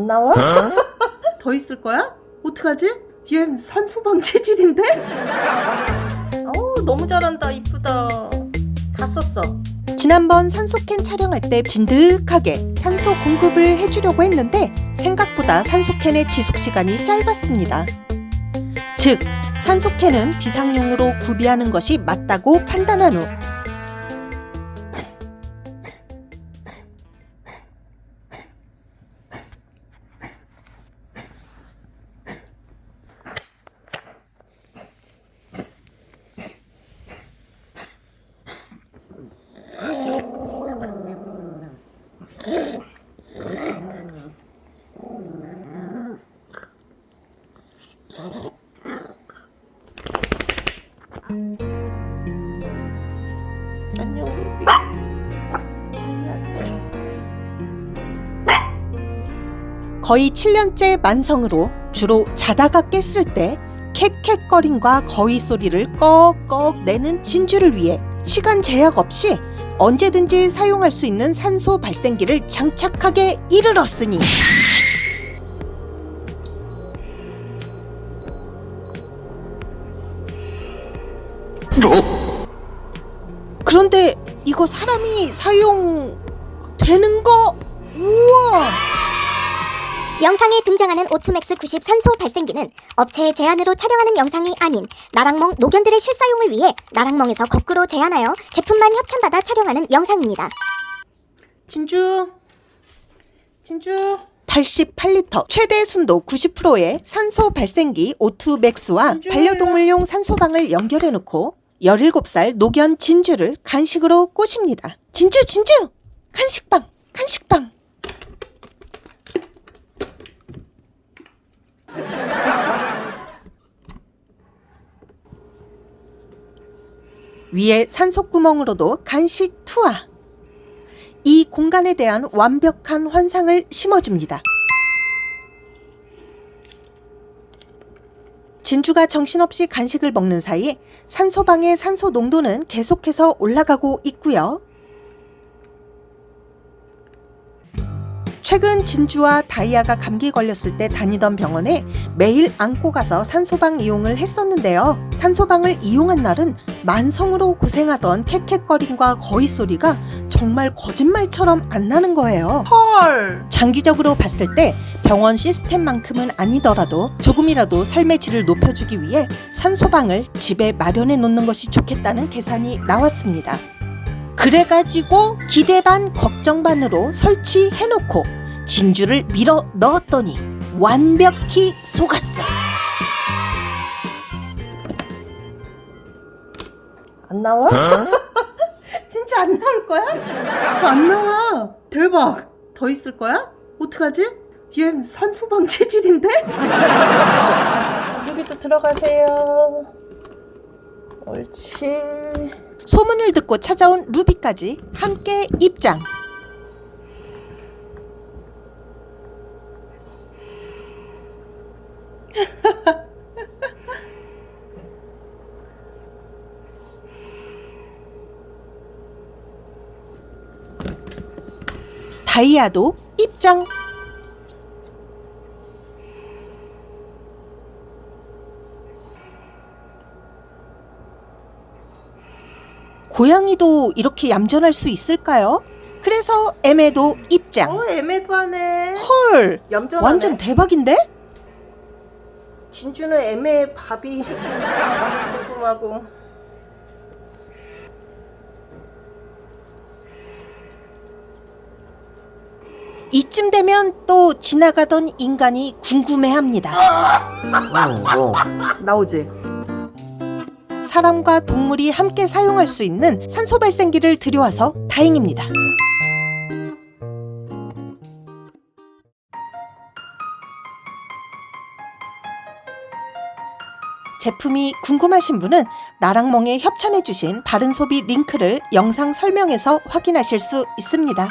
안 나와? 더 있을 거야? 어떡하지? 얜 산소방 체질인데? 어우 너무 잘한다 이쁘다 다 썼어 지난번 산소캔 촬영할 때 진득하게 산소 공급을 해주려고 했는데 생각보다 산소캔의 지속 시간이 짧았습니다. 즉 산소캔은 비상용으로 구비하는 것이 맞다고 판단한 후 안녕 거의 7년째 만성으로 주로 자다가 깼을 때 캑캑거림과 거위 소리를 꺽꺽 내는 진주를 위해 시간 제약 없이 언제든지 사용할 수 있는 산소 발생기를 장착하게 이르렀으니. 그 런데 이거 사람이 사용 되는 거 우와 영상에 등장하는 오투맥스 90 산소 발생기는 업체의 제안으로 촬영하는 영상이 아닌 나랑멍 노견들의 실사용을 위해 나랑멍에서 거꾸로 제안하여 제품만 협찬받아 촬영하는 영상입니다. 진주 진주 88리터 최대 순도 90%의 산소 발생기 오투 맥스와 진주야. 반려동물용 산소방을 연결해 놓고 17살 노견 진주를 간식으로 꼬십니다. 진주 진주 간식방 간식방 위에 산소구멍으로도 간식 투하 이 공간에 대한 완벽한 환상을 심어줍니다. 진주가 정신없이 간식을 먹는 사이 산소방의 산소 농도는 계속해서 올라가고 있고요. 최근 진주와 다이아가 감기 걸렸을 때 다니던 병원에 매일 안고 가서 산소방 이용을 했었는데요. 산소방을 이용한 날은 만성으로 고생하던 캑캑거림과 거위 소리가 정말 거짓말처럼 안 나는 거예요. 헐. 장기적으로 봤을 때 병원 시스템만큼은 아니더라도 조금이라도 삶의 질을 높여주기 위해 산소방을 집에 마련해 놓는 것이 좋겠다는 계산이 나왔습니다. 그래가지고 기대 반 걱정 반으로 설치해놓고 진주를 밀어 넣었더니 완벽히 속았어. 안 나와? 진짜 안 나올 거야? 안 나와. 대박. 더 있을 거야? 어떡하지? 얜 산소방 체질인데? 여기 또 들어가세요. 옳지. 소문을 듣고 찾아온 루비까지 함께 입장. 다이아도 입장. 고양이도 이렇게 얌전할 수 있을까요? 그래서 애매도 입장. 어, 애매도 하네. 헐, 얌전하네. 완전 대박인데? 진주는 애매 밥이 궁금하고. 이쯤 되면 또 지나가던 인간이 궁금해합니다. 나오지. 사람과 동물이 함께 사용할 수 있는 산소 발생기를 들여와서 다행입니다. 제품이 궁금하신 분은 나랑멍에 협찬해주신 바른소비 링크를 영상 설명에서 확인하실 수 있습니다.